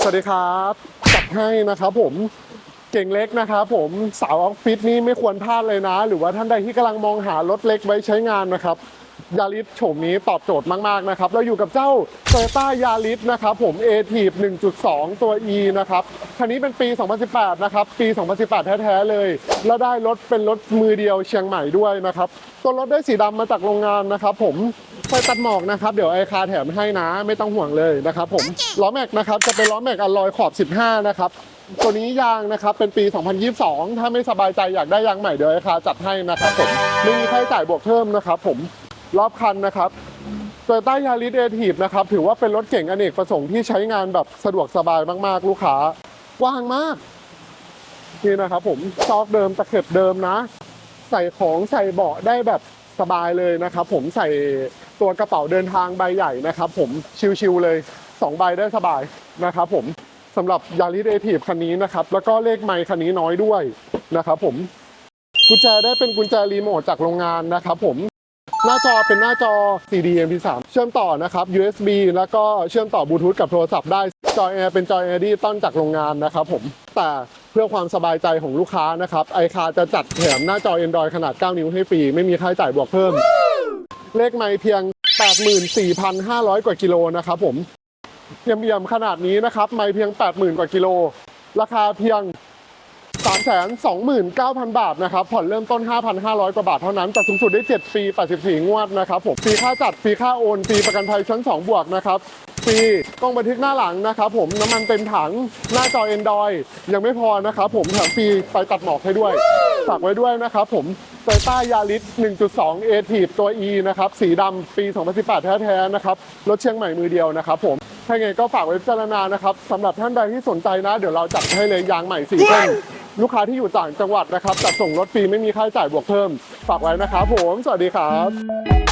สวัสดีครับจัดให้นะครับผมเก่งเล็กนะครับผมสาวออฟฟิศนี่ไม่ควรพลาดเลยนะ หรือว่าท่านใดที่กำลังมองหารถเล็กไว้ใช้งานนะครับยาริสโฉมนี้ตอบโจทย์มาก ๆ นะครับ เราอยู่กับเจ้า t o y ต้ายาริสนะครับผม a t i v 1.2 ตัว E นะครับ คันนี้เป็นปี 2018 นะครับ ปี 2018 แท้ ๆ เลย แล้วได้รถเป็นรถมือเดียวเชียงใหม่ด้วยนะครับ ตัวรถได้สีดำมาจากโรงงานนะครับผม ฟตัดหมอกนะครับ เดี๋ยวไอคาแถมให้นะ ไม่ต้องห่วงเลยนะครับผม ล้อแม็กนะครับ จะเป็นล้อแม็กอลลอยขอบ 15 นะครับ ตัวนี้ยางนะครับ เป็นปี 2022 ถ้าไม่สบายใจอยากได้ยางใหม่เดี๋ยวไอคาจัดให้นะครับผม ไม่มีค่าใช้จ่ายบวกเพิ่มนะครับผม รอบคันนะครับโตโยต้ายาริสเอทีฟนะครับ ถือว่าเป็นรถเก่งอเนกประสงค์ที่ใช้งานแบบสะดวกสบายมาก ๆ ลูกค้ากว้างมาก นี่นะครับผมซอกเดิมตะเข็บเดิมนะ ใส่ของใส่เบาะได้แบบสบายเลยนะครับผมใส่ ตัวกระเป๋าเดินทางใบใหญ่นะครับ ผมชิวๆเลย2ใบได้สบายนะครับ ผมสำหรับยาริเอทีฟคันนี้นะครับ แล้วก็เลขไมค์คันนี้น้อยด้วยนะครับ ผมกุญแจได้เป็นกุญแจรีโมทจากโรงงานนะครับ ผมหน้าจอเป็นหน้าจอ CD MP3 เชื่อมต่อนะครับ USB แล้วก็เชื่อมต่อบลูทูธกับโทรศัพท์ได้ จอแอร์เป็นจอแอร์ดิจิตอลจากโรงงานนะครับผม แต่เพื่อความสบายใจของลูกค้านะครับไอคาจะจัดแถมหน้าจอ Android ขนาด 9 นิ้วให้ฟรี ไม่มีค่าใช้จ่ายบวกเพิ่ม เลขไม่เพียง 84,500 กว่ากิโลนะครับผมเยี่ยมๆขนาดนี้นะครับ ไม่เพียง 80,000 กว่ากิโล ราคาเพียง 329,000 บาทนะครับผ่อนเริ่มต้น 5,500 กว่าบาทเท่านั้นแต่สูงสุดได้ 7 ปี 84 งวดนะครับผมฟรีค่าจัดฟรีค่าโอนฟรีประกันภัยชั้น 2 บวกนะครับฟรีกล้องบันทึกหน้าหลังนะครับผมน้ำมันเต็มถังหน้าจอ Android ยังไม่พอนะครับผมแถมฟรีไฟตัดหมอกให้ด้วย ฝากไว้ด้วยนะครับผมโตโยต้ายาริส1.2 a t i v ตัว E นะครับ สีดำปี 2018 แท้ๆนะครับ รถเชียงใหม่มือเดียวนะครับผม ถ้าไงก็ฝากไว้พิจารณานะครับสำหรับท่านใดที่สนใจนะ เดี๋ยวเราจัดให้เลยยางใหม่สี่เส้นลูกค้าที่อยู่ต่างจังหวัดนะครับจัดส่งรถฟรีไม่มีค่าใช้จ่ายบวกเพิ่ม ฝากไว้นะครับผม สวัสดีครับ